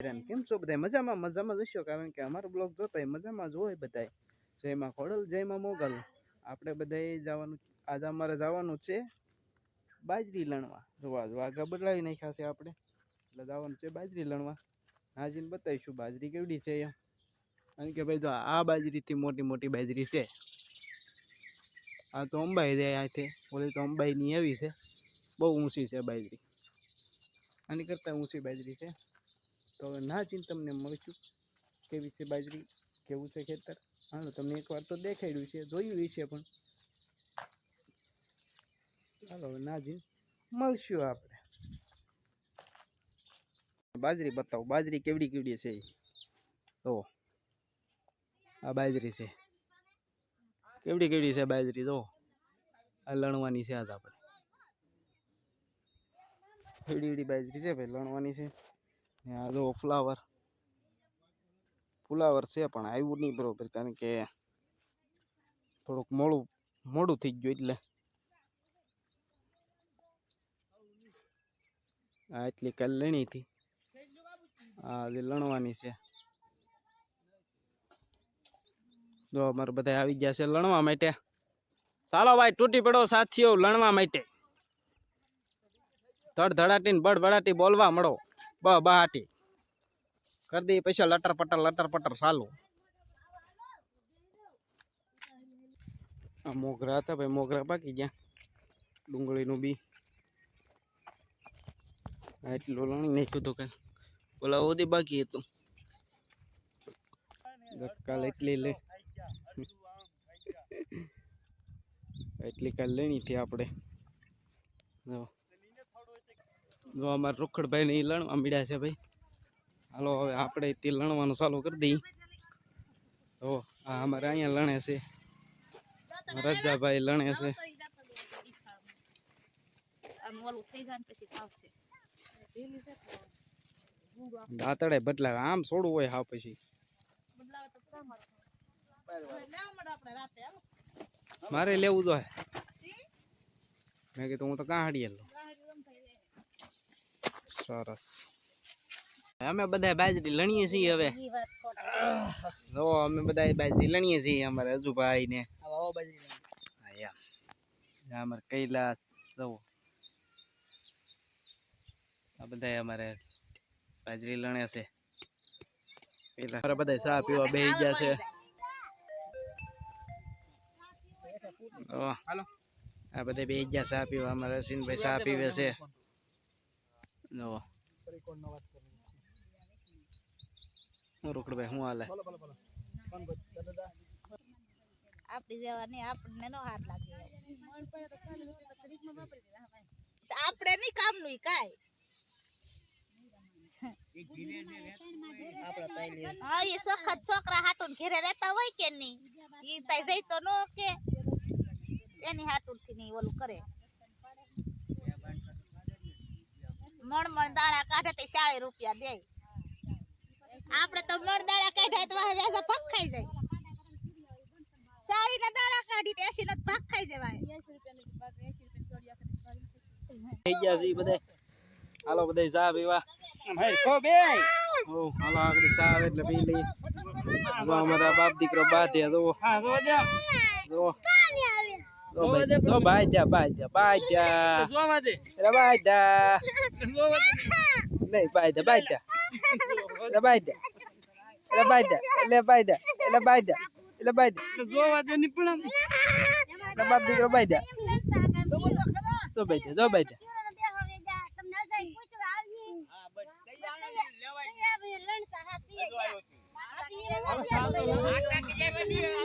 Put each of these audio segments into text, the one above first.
કેમ છો બધા મજામાં મજામાં જશો કારણ કે અમારો બ્લોગ જોતા મજામાં જ હોય બધાય. જયમાં ખોડલ જયમાં મોગલ. આપણે બધાએ જવાનું, આજે અમારે જવાનું છે બાજરી લણવા. જોવા જો આગળ બદલાવી નાખ્યા છે આપણે. એટલે જવાનું છે બાજરી લણવા. હાજીને બતાવીશું બાજરી કેવડી છે એમ કારણ કે ભાઈ જો આ બાજરીથી મોટી મોટી બાજરી છે. આ તો અંબાઈ જાય આથી ઓલી તો અંબાઈની એવી છે. બહુ ઊંચી છે બાજરી. આની કરતાં ઊંચી બાજરી છે. તો હવે ના ચીન તમને મળશું. કેવી છે બાજરી? કેવું છે ખેતર? હાલો, તમને એકવાર તો દેખાડ્યું છે, જોયું છે પણ. હાલો, હવે ના જીન મળશું આપણે. બાજરી બતાવો, બાજરી કેવડી કેવડી છે? તો આ બાજરી છે. કેવડી કેવડી છે બાજરી? તો આ લણવાની છે આજ આપણે. એવડી એવડી બાજરી છે ભાઈ, લણવાની છે. ને આ જો ફ્લાવર ફુલાવર છે પણ આવ્યું નહીં બરોબર, કારણ કે થોડુંક મોડું મોડું થઈ ગયું એટલે. આ એટલી કાલ લેણી હતી. આ જે લણવાની છે. જો અમારે બધા આવી ગયા છે લણવા માટે. ચાલો ભાઈ, તૂટી પડો સાથીઓ, લણવા માટે. ધડ ધડાટી ને બડ બડાટી બોલવા મળો. બ બહાટી કરી દઈએ પછી લટર પટર લટર પટર ચાલુ આ મોગરા હતા ભાઈ મોગરા પાકી ગયા ડુંગળીનું બી આ એટલું લણી નાખ્યું હતું કાંઈ ઓલા ઓદી બાકી હતું કાલ એટલી લે એટલી કાલ લેણી હતી આપણે જો અમારા રોખડભાઈ ને લણવા મળ્યા છે ભાઈ. હાલો, હવે આપણે તે લણવાનું ચાલુ કરી દઈએ. તો આ અમારે અહીંયા લણે છે. રજાભાઈ લણે છે. દાંતડે બદલાવે. આમ છોડવું હોય હા પછી. મારે લેવું તો મેં કીધું હું તો કાં હાડીએ લઉં. સરસ. અમે બધા બાજરી લણીએ છીએ હવે. જો અમે બધા બાજરી લણીએ છીએ અમારે હજુભાઈ ને આ અમારે કૈલાસ જવો આ બધા અમારે બાજરી લણે છે. પેલા અમારે બધા ચા પીવા બેસી ગયા છે. આ બધા બેસી ગયા ચા પીવા. અમારે રસીનભાઈ ચા પીવે છે. જો. હું રોકડભાઈ હું હાલે. આપડી જેવા નહીં આપણને નો હાથ લાગે. આપણે નહીં કામનું ઈ કાંઈ. હા એ સખત છોકરા હાટુન ઘેરે રહેતા હોય કે નહીં ઈ તાઈ જઈ તો નો કે. એની હાટુનથી નહીં ઓલું કરે. મણ મણ દાણા કાઢે તે ચાળી રૂપિયા દે. આપણે તો મણ દાણા કાઢ્યા તો વ્યાજા પગ ખાઈ જાય. ચાળી ના દાણા કાઢી તે એસી નો ભાગ ખાઈ જવાય. થઈ ગયા છે બધા. હાલો બધા ચા પીવા. ઓ હાલો આગળ આવે એટલે પી લઈ જો અમારા બાપ દીકરો બાધે જો હા જો જો તો બાજા બાજા બાજા અરે બાજા નહીં બાજા બાજા અરે બાજા અરે બાજા એટલે બાજા એટલે બાજા એટલે બાજા જોવા દે નીપણા એટલે બાપ દીકરો બાજા જો. બાજા જો બાજા લેવાય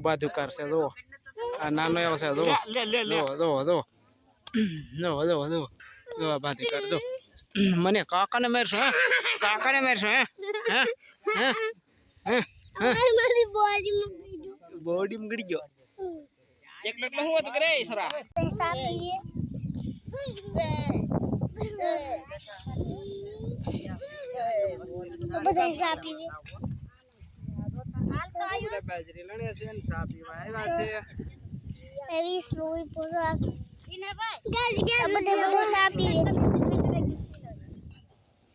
બાજુ કરશે જો આ નાનો એવો છે જો જો જો જો જો જો જો જો આ બાજુ કર જો મને કાકાને મેરશો હે? કાકાને મેરશો હે? હે? હે? હે? બોડી માં ગડી ગયો. એકલો એકલો હું હતું? કરે સરા. બધા પીવે બધા બાજરી લણે છે ને સા પીવા આવ્યા છે. એવી સ્લોઈ પોરા. ગાઈસ ગાઈસ બધા બધા સા પીવે છે.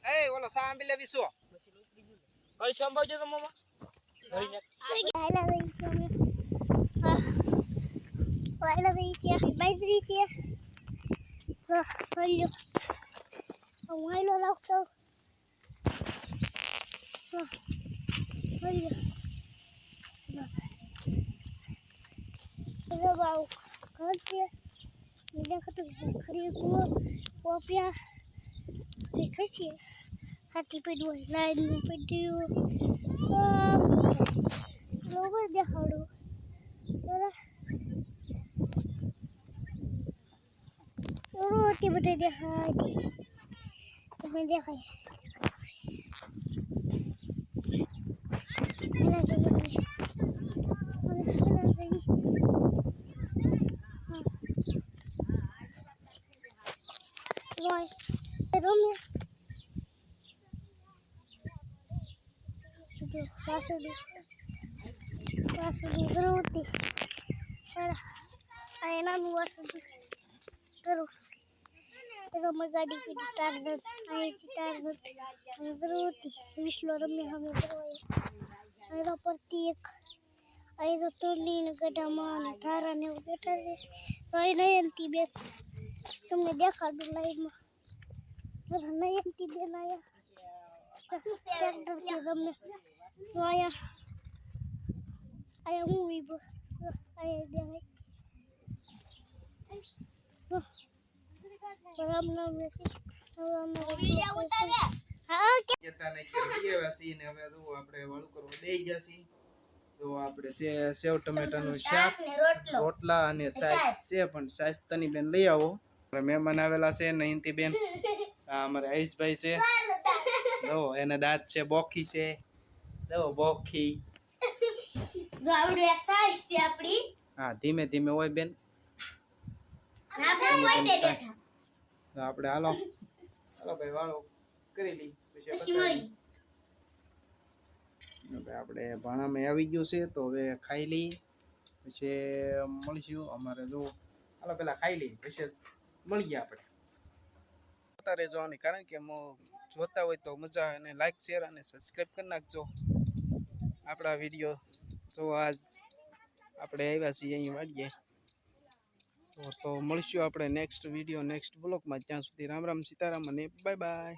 એ ઓલો સા આંબી લેવી શું કઈ સંભાવજો તો મામા. આયલા રહી છે અમે. આયલા રહી છે બાજરી છે. હા ફળ્યો હું આયલો લાગતો હા ફળ્યો ઘર છે? બીજા કતું ખરી કુવો પોપિયા દેખાય છે? હાથી પડ્યું હોય, લાઈનનું પડ્યું લોકો દેખાડું. રોતી બધે દેખાય. તમે દેખાય હેલા જઈએ અમે. અમે હેલા જઈએ. હા. રોય. એ રમે. વાસુડી રોતી બરાબર આ એનાનું વાસુડી કરું તો અમે ગાડી પીધી ટાર્ગેટ અહીંથી ટાર્ગેટ અને રોતી વિસલો રમી અમે કરવાય અહીં તો પરથી એક અહીં તો તોડની ગઢામાં અને ઠારા ને એવું બેઠા છે. તો અહીં નયનતી બેન, તમને દેખાડું લાઈવમાં નયનતી બેન આયા. ટ્રેક્ટરથી રમે. તો અહીંયા અહીંયા હું ઊભો અહીંયા દેખાય રામ નામ લેશે હવે અમે હા કે જતા નહીં કે લઈ આવ્યા છીએ ને હવે જો આપણે વાળું કરવા બેસી ગયા છીએ. તો આપણે છે સેવ ટમેટાનું શાક રોટલા. અને સાસ. છે પણ સાસ બેન લઈ આવો. મહેમાન આવેલા છે નયનતી બેન. આ અમારે આયુષભાઈ છે. જો એને દાંત છે બોખી છે. જો બોખી હા ધીમે ધીમે હોય બેન. આપણે હાલો. હાલો ભાઈ વાળો કરી લઈ. પછી. મળી. આપણે ભાણામાં આવી ગયું છે તો હવે ખાઈ લઈ. પછી મળીશું અમારે જો હાલો પેલા ખાઈ લઈ પછી મળીએ આપણે. જોતા રહેજો કારણ કે જોતા હોય તો મજા અને લાઈક શેર અને સબસ્ક્રાઈબ કરી નાખજો. આપણા વીડિયો જો આજ આપણે આવ્યા છીએ અહીં વાળીએ તો તો મળીશું આપણે નેક્સ્ટ વીડિયો નેક્સ્ટ બ્લોગમાં ત્યાં સુધી રામ રામ, સીતારામ અને બાય બાય